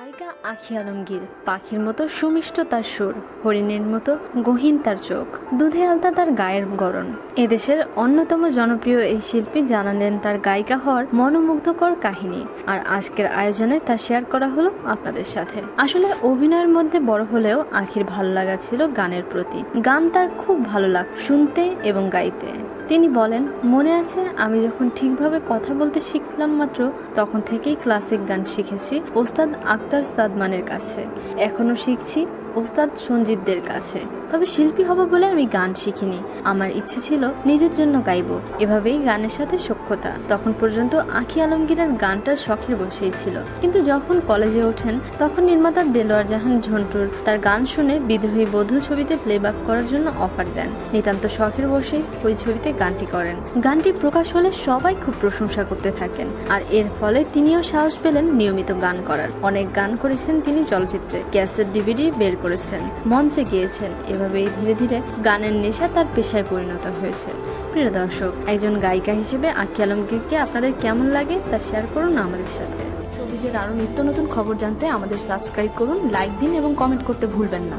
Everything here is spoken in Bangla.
গায়িকা আখি আলমগীর। পাখির মতো সুমিষ্ট তার সুর, হরিণের মতো গহীন তার চোখ, দুধে আলতা তার গায়ের গড়ন। এদেশের অন্যতম জনপ্রিয় এই শিল্পী জানালেন তার গায়িকা হওয়ার মনোমুগ্ধকর কাহিনী, আর আজকের আয়োজনে তা শেয়ার করা হলো আপনাদের সাথে। আসলে অভিনয়ের মধ্যে বড় হলেও আখির ভালো লাগা ছিল গানের প্রতি। গান তার খুব ভালো লাগ, শুনতে এবং গাইতে। তিনি বলেন, মনে আছে, আমি যখন ঠিকভাবে কথা বলতে শিখলাম মাত্র, তখন থেকেই ক্লাসিক গান শিখেছি, ওস্তাদ আক্তার সাদমানের কাছে। এখনও শিখছি। ওস্তাদ সঞ্জীবদের কাছে। তবে শিল্পী হব বলে আমি গান শিখিনি। আমার ইচ্ছে ছিল নিজের জন্য গাইব। এভাবেই গানের সাথে সক্ষতা তখন পর্যন্ত আখি আলমগীরের গানটা শখের বসেই ছিল। কিন্তু যখন কলেজে ওঠেন, তখন নির্মাতা দেলোয়ার জাহান ঝন্টুর তার গান শুনে বিদ্রোহী বধূ ছবিতে প্লেব্যাক করার জন্য অফার দেন। নিতান্ত শখের বসেই ওই ছবিতে গানটি করেন। গানটি প্রকাশ হলে সবাই খুব প্রশংসা করতে থাকেন। আর এর ফলে তিনিও সাহস পেলেন নিয়মিত গান করার। অনেক গান করেছেন তিনি চলচ্চিত্রে। ক্যাসেট ডিভিডি বের করেছেন। মঞ্চে গিয়েছেন। এভাবেই ধীরে ধীরে গানের নেশা তার পেশায় পরিণত হয়েছে। প্রিয় দর্শক, একজন গায়িকা হিসেবে আখি আলমগীরকে আপনাদের কেমন লাগে তা শেয়ার করুন আমাদের সাথে। শোবিজের আরও নিত্য নতুন খবর জানতে আমাদের সাবস্ক্রাইব করুন লাইক দিন এবং কমেন্ট করতে ভুলবেন না।